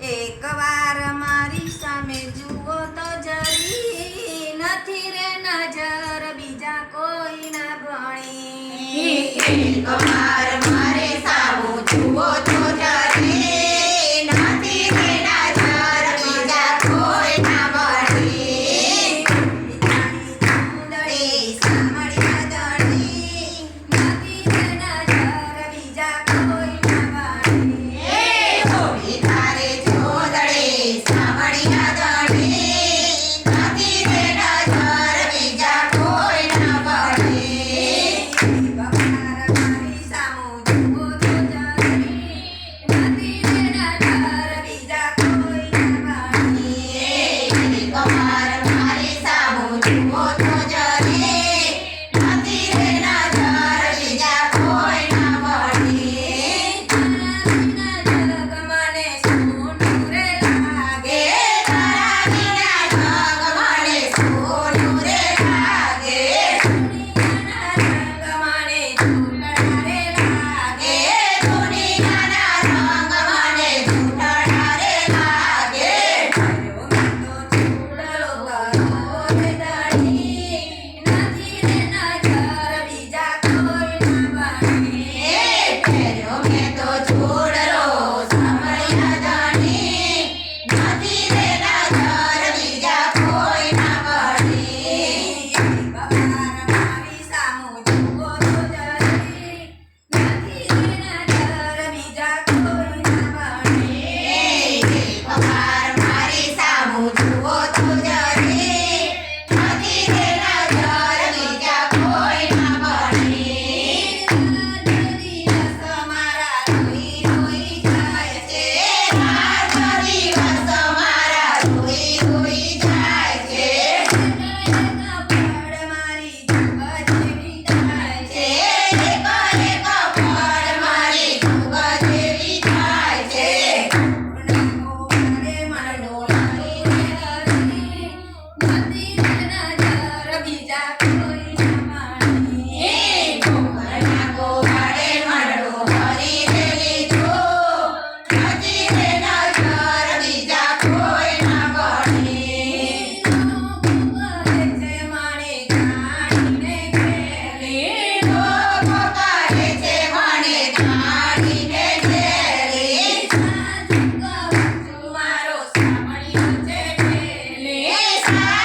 એક વાર મારી સામે જુઓ તો જરી નથી રે નજર બીજા કોઈ ના ભણી કમાર Yeah.